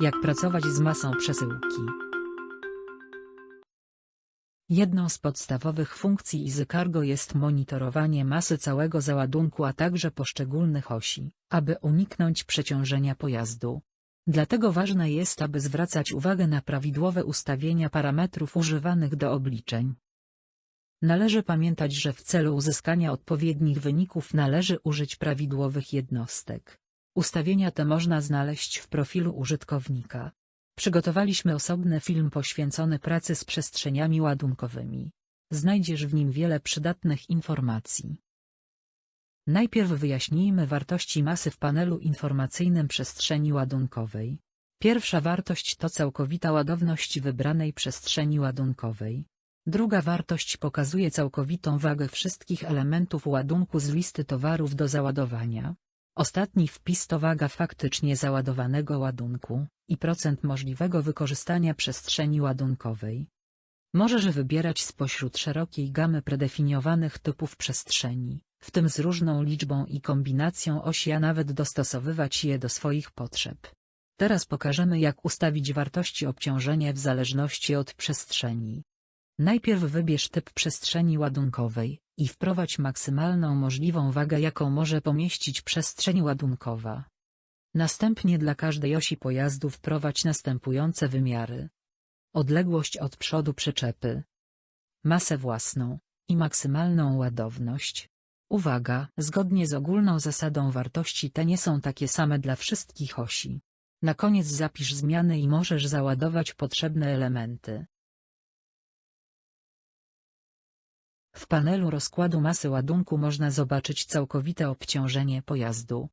Jak pracować z masą przesyłki? Jedną z podstawowych funkcji EasyCargo jest monitorowanie masy całego załadunku a także poszczególnych osi, aby uniknąć przeciążenia pojazdu. Dlatego ważne jest aby zwracać uwagę na prawidłowe ustawienia parametrów używanych do obliczeń. Należy pamiętać, że w celu uzyskania odpowiednich wyników należy użyć prawidłowych jednostek. Ustawienia te można znaleźć w profilu użytkownika. Przygotowaliśmy osobny film poświęcony pracy z przestrzeniami ładunkowymi. Znajdziesz w nim wiele przydatnych informacji. Najpierw wyjaśnijmy wartości masy w panelu informacyjnym przestrzeni ładunkowej. Pierwsza wartość to całkowita ładowność wybranej przestrzeni ładunkowej. Druga wartość pokazuje całkowitą wagę wszystkich elementów ładunku z listy towarów do załadowania. Ostatni wpis to waga faktycznie załadowanego ładunku i procent możliwego wykorzystania przestrzeni ładunkowej. Możesz wybierać spośród szerokiej gamy predefiniowanych typów przestrzeni, w tym z różną liczbą i kombinacją osi, a nawet dostosowywać je do swoich potrzeb. Teraz pokażemy jak ustawić wartości obciążenia w zależności od przestrzeni. Najpierw wybierz typ przestrzeni ładunkowej i wprowadź maksymalną możliwą wagę jaką może pomieścić przestrzeń ładunkowa. Następnie dla każdej osi pojazdu wprowadź następujące wymiary. Odległość od przodu przyczepy. Masę własną i maksymalną ładowność. Uwaga, zgodnie z ogólną zasadą wartości te nie są takie same dla wszystkich osi. Na koniec zapisz zmiany i możesz załadować potrzebne elementy. W panelu rozkładu masy ładunku można zobaczyć całkowite obciążenie pojazdu.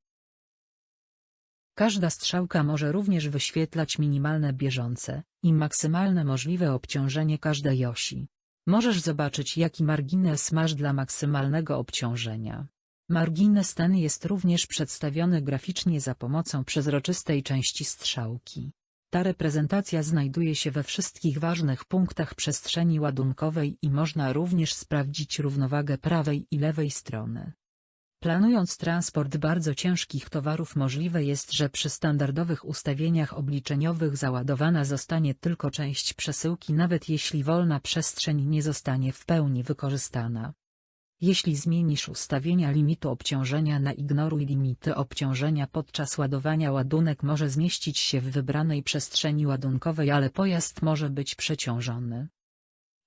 Każda strzałka może również wyświetlać minimalne bieżące i maksymalne możliwe obciążenie każdej osi. Możesz zobaczyć jaki margines masz dla maksymalnego obciążenia. Margines ten jest również przedstawiony graficznie za pomocą przezroczystej części strzałki. Ta reprezentacja znajduje się we wszystkich ważnych punktach przestrzeni ładunkowej i można również sprawdzić równowagę prawej i lewej strony. Planując transport bardzo ciężkich towarów możliwe jest, że przy standardowych ustawieniach obliczeniowych załadowana zostanie tylko część przesyłki nawet jeśli wolna przestrzeń nie zostanie w pełni wykorzystana. Jeśli zmienisz ustawienia limitu obciążenia na ignoruj limity obciążenia podczas ładowania ładunek może zmieścić się w wybranej przestrzeni ładunkowej ale pojazd może być przeciążony.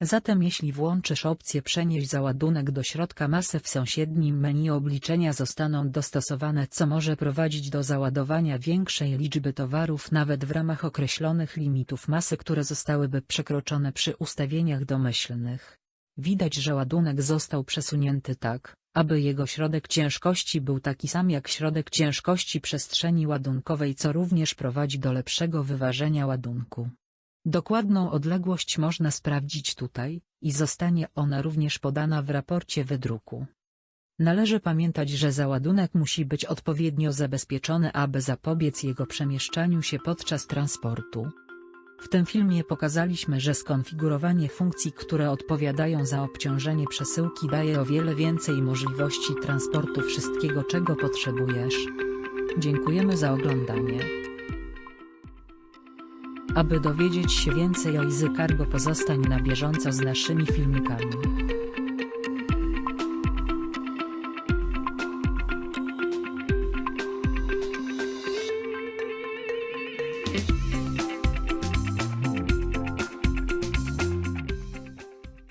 Zatem jeśli włączysz opcję przenieść załadunek do środka masy w sąsiednim menu obliczenia zostaną dostosowane co może prowadzić do załadowania większej liczby towarów nawet w ramach określonych limitów masy które zostałyby przekroczone przy ustawieniach domyślnych. Widać że ładunek został przesunięty tak, aby jego środek ciężkości był taki sam jak środek ciężkości przestrzeni ładunkowej co również prowadzi do lepszego wyważenia ładunku. Dokładną odległość można sprawdzić tutaj, i zostanie ona również podana w raporcie wydruku. Należy pamiętać, że załadunek musi być odpowiednio zabezpieczony, aby zapobiec jego przemieszczaniu się podczas transportu. W tym filmie pokazaliśmy, że skonfigurowanie funkcji, które odpowiadają za obciążenie przesyłki daje o wiele więcej możliwości transportu wszystkiego czego potrzebujesz. Dziękujemy za oglądanie. Aby dowiedzieć się więcej o Easy Cargo pozostań na bieżąco z naszymi filmikami.